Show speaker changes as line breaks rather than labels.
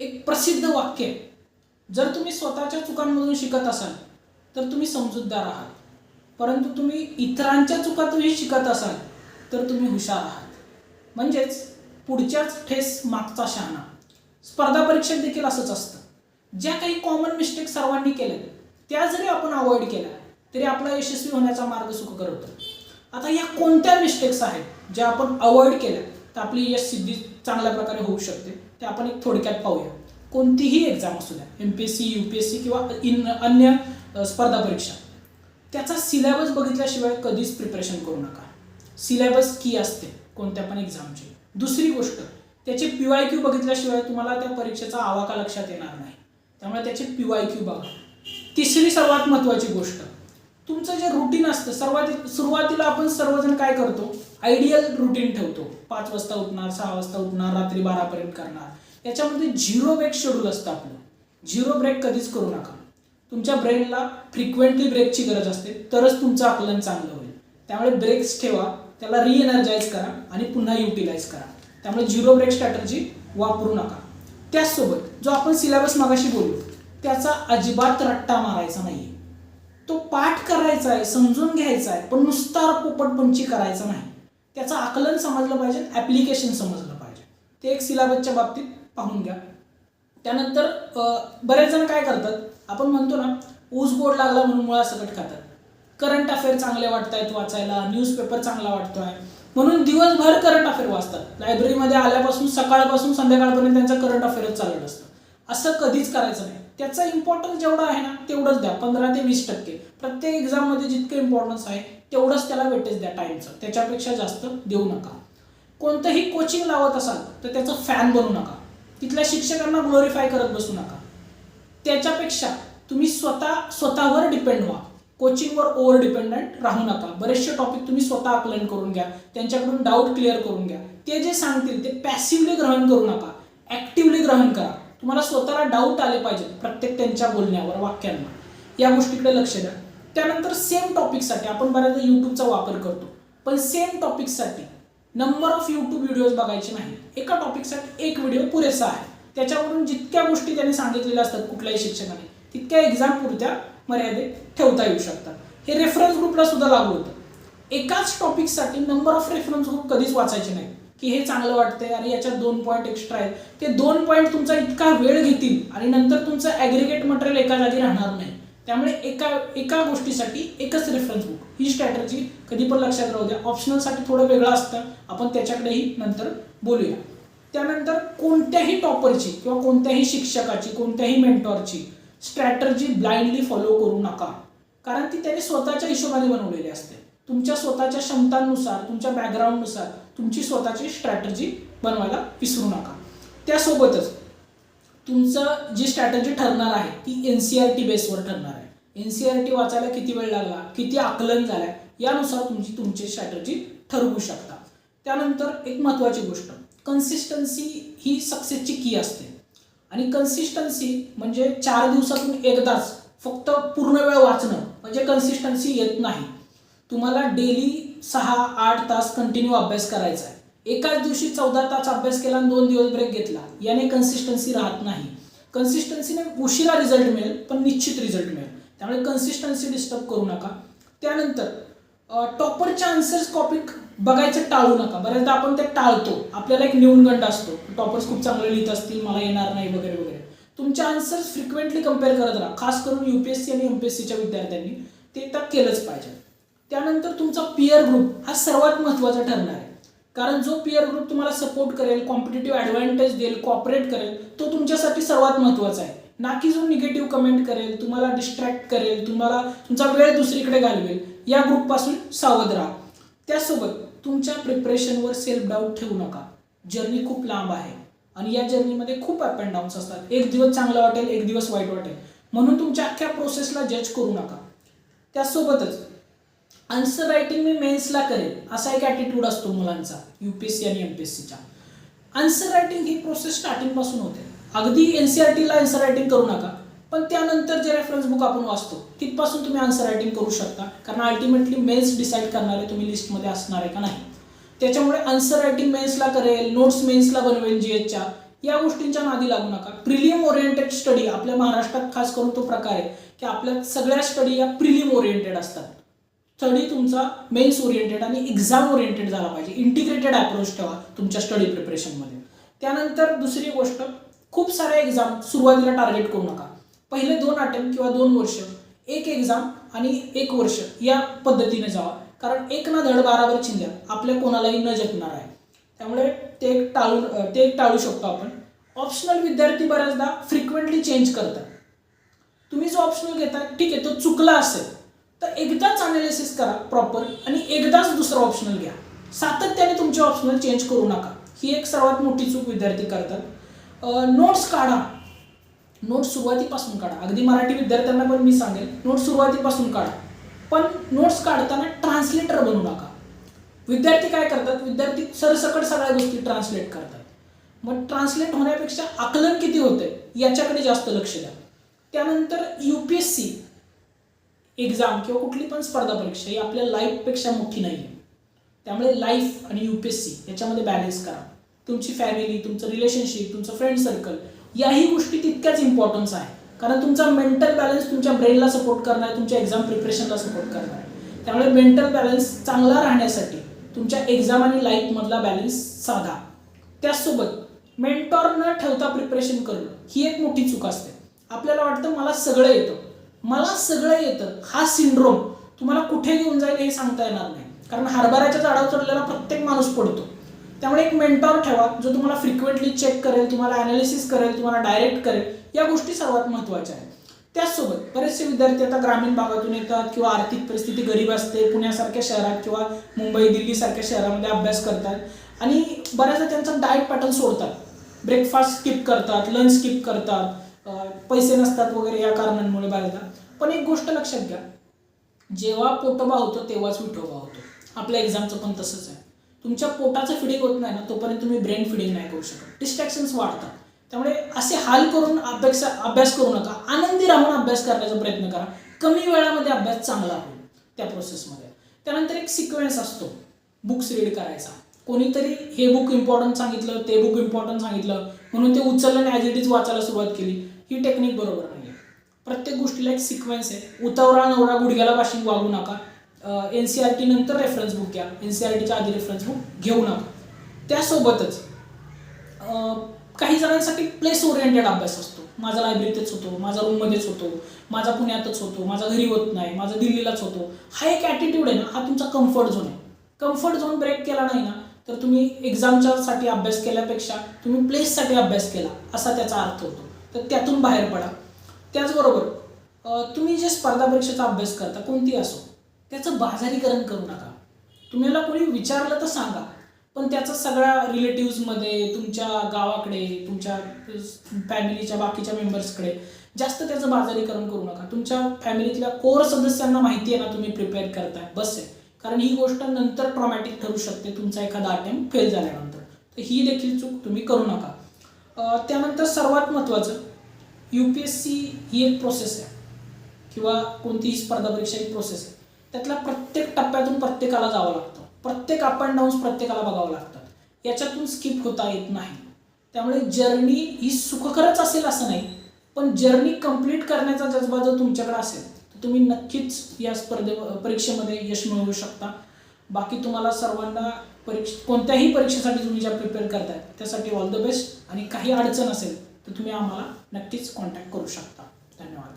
एक प्रसिद्ध वाक्य आहे. जर तुम्ही स्वतःच्या चुकांमधून शिकत असाल तर तुम्ही समजूतदार आहात. परंतु तुम्ही इतरांच्या चुकातूनही शिकत असाल तर तुम्ही हुशार आहात. म्हणजेच पुढच्याच ठेस मागचा शहाणा. स्पर्धा परीक्षेत देखील असंच असतं. ज्या काही कॉमन मिस्टेक सर्वांनी केल्या त्या जरी आपण अवॉइड केल्या तरी आपला यशस्वी होण्याचा मार्ग सुखकर होतो. आता या कोणत्या मिस्टेक्स आहेत ज्या आपण अवॉइड केल्या तर आपली यश सिद्धी चांगल्या प्रकारे होऊ शकते. ते आपण एक थोडक्यात पाहूया. कोणतीही एक्झाम असू द्या M P S C U P S C किंवा इन अन्य स्पर्धा परीक्षा त्याचा सिलेबस बघितल्याशिवाय कधीच प्रिपरेशन करू नका. सिलेबस की असते कोणत्या पण एक्झामची दुसरी गोष्ट त्याचे पी वाय क्यू बघितल्याशिवाय तुम्हाला त्या परीक्षेचा आवाका लक्षात येणार नाही. त्यामुळे त्याचे पी वाय क्यू बघा. तिसरी सर्वात महत्त्वाची गोष्ट तुमचं जे रुटीन असतं सर्वात सुरुवातीला आपण सर्वजण काय करतो? आयडियल रुटीन ठेवतो. पाच वाजता उठणार सहा वाजता उठणार रात्री बारापर्यंत करणार. याच्यामध्ये झिरो ब्रेक शेड्यूल असतं आपलं. झिरो ब्रेक कधीच करू नका. तुमच्या ब्रेनला फ्रिक्वेंटली ब्रेकची गरज असते. तरच तुमचं आकलन चांगलं होईल. त्यामुळे ब्रेक्स ठेवा. त्याला रिएनर्जाईज करा आणि पुन्हा युटिलाइज करा. त्यामुळे झिरो ब्रेक स्ट्रॅटर्जी वापरू नका. त्याचसोबत जो आपण सिलेबस मागाशी बोललो त्याचा अजिबात रट्टा मारायचा नाहीये. तो पाठ करायचा आहे समजून घ्यायचा आहे पण नुसता पोपटपंची करायचा नाही. त्याचं आकलन समजलं पाहिजे ॲप्लिकेशन समजलं पाहिजे. ते एक सिलेबसच्या बाबतीत पाहून घ्या. त्यानंतर बरेच जण काय करतात आपण म्हणतो ना ऊस गोड लागला म्हणून मुळा सकट खातात. करंट अफेअर चांगले वाटतायत वाचायला न्यूजपेपर चांगला वाटतोय. म्हणून दिवसभर करंट अफेअर वाचतात. लायब्ररीमध्ये आल्यापासून सकाळपासून संध्याकाळपर्यंत त्यांचं करंट अफेअरच चालत असतं. असं कधीच करायचं नाही. त्याचा इम्पॉर्टन्स जेवढा आहे ना तेवढंच द्या. पंधरा ते वीस टक्के. प्रत्येक एक्झाममध्ये जितकं इम्पॉर्टन्स आहे तेवढंच त्याला वेटेज द्या टाईमचं त्याच्यापेक्षा जास्त देऊ नका. कोणतंही कोचिंग लावत असाल तर त्याचं फॅन बनू नका. तिथल्या शिक्षकांना ग्लोरीफाय करत बसू नका. त्याच्यापेक्षा तुम्ही स्वतः स्वतःवर डिपेंड व्हा. कोचिंगवर ओव्हर डिपेंडंट राहू नका. बरेचसे टॉपिक तुम्ही स्वतः आकलन करून घ्या. त्यांच्याकडून डाऊट क्लिअर करून घ्या. ते जे सांगतील ते पॅसिव्हली ग्रहण करू नका. ॲक्टिव्हली ग्रहण करा. तुम्हाला स्वतःला डाऊट आले पाहिजे प्रत्येक त्यांच्या बोलण्यावर वाक्यांना या गोष्टीकडे लक्ष द्या. त्यानंतर सेम टॉपिकसाठी आपण बऱ्याचदा यूट्यूबचा वापर करतो. पण सेम टॉपिकसाठी नंबर ऑफ यूट्यूब व्हिडिओज बघायचे नाही. एका टॉपिकसाठी एक व्हिडिओ पुरेसा आहे. त्याच्यावरून जितक्या गोष्टी त्यांनी सांगितलेल्या असतात कुठल्याही शिक्षकाने तितक्या एक्झाम पुरत्या मर्यादित ठेवता येऊ शकतात. हे रेफरन्स ग्रुपला सुद्धा लागू होतं. एकाच टॉपिकसाठी नंबर ऑफ रेफरन्स ग्रुप कधीच वाचायचे नाही की हे चांगलं वाटतंय आणि याच्यात दोन पॉईंट एक्स्ट्रा आहेत. ते दोन पॉईंट तुमचा इतका वेळ घेतील आणि नंतर तुमचं ॲग्रिगेट मटेरियल एका जागी राहणार नाही. त्यामुळे एका एका गोष्टीसाठी एकच रेफरन्स बुक ही स्ट्रॅटर्जी कधी पण लक्षात राहू द्या. ऑप्शनलसाठी थोडं वेगळं असतं. आपण त्याच्याकडेही नंतर बोलूया. त्यानंतर कोणत्याही टॉपरची किंवा कोणत्याही शिक्षकाची कोणत्याही मेंटॉरची स्ट्रॅटर्जी ब्लाइंडली फॉलो करू नका. कारण ती त्याने स्वतःच्या हिशोबाने बनवलेली असते. तुमच्या स्वतःच्या क्षमतांनुसार तुमच्या बॅकग्राऊंडनुसार तुमची स्वतःची स्ट्रॅटजी बनवायला विसरू नका. त्यासोबतच तुमचं जी स्ट्रॅटर्जी ठरणार आहे ती एन सी आर टी बेसवर ठरणार आहे. एन सी आर टी वाचायला किती वेळ लागला किती आकलन झालंय यानुसार तुमची तुमची स्ट्रॅटर्जी ठरवू शकता. त्यानंतर एक महत्त्वाची गोष्ट कन्सिस्टन्सी ही सक्सेसची की असते. आणि कन्सिस्टन्सी म्हणजे चार दिवसातून एकदाच फक्त पूर्ण वेळ वाचणं म्हणजे कन्सिस्टन्सी येत नाही. तुम्हाला डेली सहा आठ तास कंटिन्यू अभ्यास करायचा आहे. एकाच दिवशी चौदा तास अभ्यास केला आणि दोन दिवस ब्रेक घेतला. याने कन्सिस्टन्सी राहत नाही. कन्सिस्टन्सीने उशिरा रिझल्ट मिळेल पण निश्चित रिझल्ट मिळेल. त्यामुळे कन्सिस्टन्सी डिस्टर्ब करू नका. त्यानंतर टॉपरच्या आन्सर्स कॉपी बघायचं टाळू नका. बऱ्याचदा आपण ते टाळतो. आपल्याला एक न्यूनगंड असतो. टॉपर्स खूप चांगले लिहित असतील मला येणार नाही वगैरे वगैरे. तुमच्या आन्सर्स फ्रिक्वेंटली कंपेअर करत राहा. खास करून यूपीएससी आणि एमपीएससीच्या विद्यार्थ्यांनी. ते तर केलंच पाहिजे. त्यानंतर तुमचा पियर ग्रुप हा सर्वात महत्त्वाचा ठरणार आहे. कारण जो पियर ग्रुप तुम्हाला सपोर्ट करेल कॉम्पिटेटिव्ह ॲडव्हान्टेज देईल कॉपरेट करेल तो तुमच्यासाठी सर्वात महत्त्वाचा आहे. ना की जो निगेटिव्ह कमेंट करेल तुम्हाला डिस्ट्रॅक्ट करेल तुम्हाला तुमचा वेळ दुसरीकडे घालवेल या ग्रुपपासून सावध राहा. त्यासोबत तुमच्या प्रिपरेशनवर सेल्फ डाऊट ठेवू नका. जर्नी खूप लांब आहे आणि या जर्नीमध्ये खूप अप अँड डाऊन्स असतात. एक दिवस चांगला वाटेल एक दिवस वाईट वाटेल. म्हणून तुमच्या अख्ख्या प्रोसेसला जज करू नका. त्यासोबतच आन्सर रायटिंग मी मेन्सला करेल असा एक ॲटिट्यूड असतो मुलांचा यू पी एस सी आणि एम पी एस सीच्या आन्सर रायटिंग ही प्रोसेस स्टार्टिंगपासून होते. अगदी एन सी आर टीला आन्सर रायटिंग करू नका. पण त्यानंतर जे रेफरन्स बुक आपण वाचतो तिथपासून तुम्ही आन्सर रायटिंग करू शकता. कारण अल्टिमेटली मेन्स डिसाईड करणार आहे तुम्ही लिस्टमध्ये असणार आहे का नाही. त्याच्यामुळे आन्सर रायटिंग मेन्सला करेल नोट्स मेन्सला बनवेल जी एचच्या या गोष्टींच्या नादी लागू नका. प्रिलियम ओरिएंटेड स्टडी आपल्या महाराष्ट्रात खास करून तो प्रकार आहे की आपल्या सगळ्या स्टडी या प्रिलियम ओरिएंटेड असतात. स्टडी तुमचा मेन्स ओरिएंटेड आणि एक्झाम ओरिएंटेड झाला पाहिजे. इंटिग्रेटेड अप्रोच ठेवा तुमच्या स्टडी प्रिपरेशनमध्ये त्यानंतर दुसरी गोष्ट खूप साऱ्या एक्झाम सुरुवातीला टार्गेट करू नका. पहिले दोन अटेम्प्ट किंवा दोन वर्ष एक एक्झाम आणि एक वर्ष या पद्धतीने जावा. कारण एक ना धड बारावर चिंध्या आपल्या कोणालाही न जपणार आहे. त्यामुळे ते एक टाळू ते एक टाळू शकतो आपण. ऑप्शनल विद्यार्थी बऱ्याचदा फ्रिक्वेंटली चेंज करतात. तुम्ही जो ऑप्शनल घेता ठीक आहे तो चुकला असेल तर एकदाच अनालिसिस करा प्रॉपर आणि एकदाच दुसरा ऑप्शनल घ्या. सातत्याने तुमचे ऑप्शनल चेंज करू नका. ही एक सर्वात मोठी चूक विद्यार्थी करतात. नोट्स काढा. नोट्स सुरुवातीपासून काढा. अगदी मराठी विद्यार्थ्यांना पण मी सांगेन नोट्स सुरुवातीपासून काढा. पण नोट्स काढताना ट्रान्सलेटर बनू नका. विद्यार्थी काय करतात? विद्यार्थी सरसकट सगळ्या गोष्टी ट्रान्सलेट करतात. मग ट्रान्सलेट होण्यापेक्षा आकलन किती होते याच्याकडे जास्त लक्ष द्या. त्यानंतर U P S C exam किंवा कुठली पण स्पर्धा परीक्षा ही आपल्या लाईफपेक्षा मोठी नाही आहे त्यामुळे लाईफ आणि यू पी एस सी याच्यामध्ये बॅलेन्स करा. तुमची फॅमिली तुमचं रिलेशनशिप तुमचं फ्रेंड सर्कल याही गोष्टी तितक्याच इम्पॉर्टन्स आहे. कारण तुमचा मेंटल बॅलन्स तुमच्या ब्रेनला सपोर्ट करणार आहे तुमच्या एक्झाम प्रिपरेशनला सपोर्ट करणार. आहे त्यामुळे मेंटल बॅलन्स चांगला राहण्यासाठी तुमच्या एक्झाम आणि लाईफमधला बॅलन्स साधा. त्याचसोबत मेंटॉर न ठेवता प्रिपरेशन करणं ही एक मोठी चूक असते. आपल्याला वाटतं मला सगळं येतं. मला सगळं येतं. हा सिंड्रोम तुम्हाला कुठे घेऊन जाईल हे सांगता येणार नाही. कारण हरभऱ्याच्या झाडावर चढलेला प्रत्येक माणूस पडतो. त्यामुळे एक मेंटॉर ठेवा जो तुम्हाला फ्रिक्वेंटली चेक करेल तुम्हाला अनालिसिस करेल तुम्हाला डायरेक्ट करेल. या गोष्टी सर्वात महत्त्वाच्या आहेत. त्याचसोबत बरेचसे विद्यार्थी आता ग्रामीण भागातून येतात किंवा आर्थिक परिस्थिती गरीब असते पुण्यासारख्या शहरात किंवा मुंबई दिल्लीसारख्या शहरामध्ये अभ्यास करतात. आणि बऱ्याचदा त्यांचं डाएट पॅटर्न सोडतात. ब्रेकफास्ट स्किप करतात लंच स्किप करतात. पैसे नसतात वगैरे या कारणांमुळे बऱ्याचदा पण एक गोष्ट लक्षात घ्या. जेव्हा पोटोबा होतो तेव्हाच विठोबा होतो. आपल्या एक्झामचं पण तसंच आहे. तुमच्या पोटाचं फिडिंग होत नाही ना तोपर्यंत तुम्ही ब्रेन फिडिंग नाही करू शकत. डिस्ट्रॅक्शन्स वाढतात. त्यामुळे असे हाल करून अभ्यास अभ्यास करू नका. आनंदी राहून अभ्यास करण्याचा प्रयत्न करा. कमी वेळामध्ये अभ्यास चांगला होईल त्या प्रोसेसमध्ये त्यानंतर एक सिक्वेन्स असतो. बुक्स रीड करायचा. कोणीतरी हे बुक इम्पॉर्टंट सांगितलं ते बुक इम्पॉर्टंट सांगितलं म्हणून ते उचललं आणि ॲज इट इज वाचायला सुरुवात केली. ही टेक्निक बरोबर नाही आहे प्रत्येक गोष्टीला एक सिक्वेन्स आहे. उतावळा नवरा गुडघ्याला बाशिंग वागू नका. एन सी आर टी नंतर रेफरन्स बुक घ्या. एन सी आर टीच्या आधी रेफरन्स बुक घेऊ नका. त्यासोबतच काही जणांसाठी प्लेस ओरिएंटेड अभ्यास असतो. माझा लायब्ररीतच होतो माझा रूममध्येच होतो माझा पुण्यातच होतो माझा घरी होत नाही माझा दिल्लीलाच होतो. हा एक ॲटिट्यूड आहे ना हा तुमचा कम्फर्ट झोन आहे. कम्फर्ट झोन ब्रेक केला नाही ना तर तुम्ही एक्झामच्यासाठी अभ्यास केल्यापेक्षा तुम्ही प्लेससाठी अभ्यास केला असा त्याचा अर्थ होतो. तर त्यातून बाहेर पडा. त्याचबरोबर तुम्ही जे स्पर्धा परीक्षेचा अभ्यास करता कोणती असो त्याचं बाजारीकरण करू नका. तुम्हाला कोणी विचारलं तर सांगा पण त्याचा सगळ्या रिलेटिव्समध्ये तुमच्या गावाकडे तुमच्या फॅमिलीच्या बाकीच्या मेंबर्सकडे जास्त त्याचं बाजारीकरण करू नका. तुमच्या फॅमिलीतल्या कोर सदस्यांना माहिती आहे ना तुम्ही प्रिपेअर करताय बस आहे. कारण ही गोष्ट नंतर ट्रॉमॅटिक ठरू शकते तुमचा एखादा अटेम्प्ट फेल झाल्यानंतर. तर ही देखील चूक तुम्ही करू नका. त्यानंतर सर्वात महत्त्वाचं यू पी एस सी ही एक प्रोसेस आहे. किंवा कोणतीही स्पर्धा परीक्षा ही प्रोसेस आहे. त्यातला प्रत्येक टप्प्यातून प्रत्येकाला जावं लागतं. प्रत्येक अप अँड डाऊन्स प्रत्येकाला बघावं लागतात. याच्यातून स्किप होता येत नाही. त्यामुळे जर्नी ही सुखकरच असेल असं नाही पण जर्नी कंप्लीट करण्याचा जज्बा जर तुमच्याकडे असेल तर तुम्ही नक्कीच या स्पर्धे परीक्षेमध्ये यश मिळवू शकता. बाकी तुम्हाला सर्वांना परीक्षा कोणत्याही परीक्षेसाठी तुम्ही ज्या प्रिपेअर करताय त्यासाठी ऑल द बेस्ट आणि काही अडचण असेल तर तुम्ही आम्हाला नक्कीच कॉन्टॅक्ट करू शकता. धन्यवाद.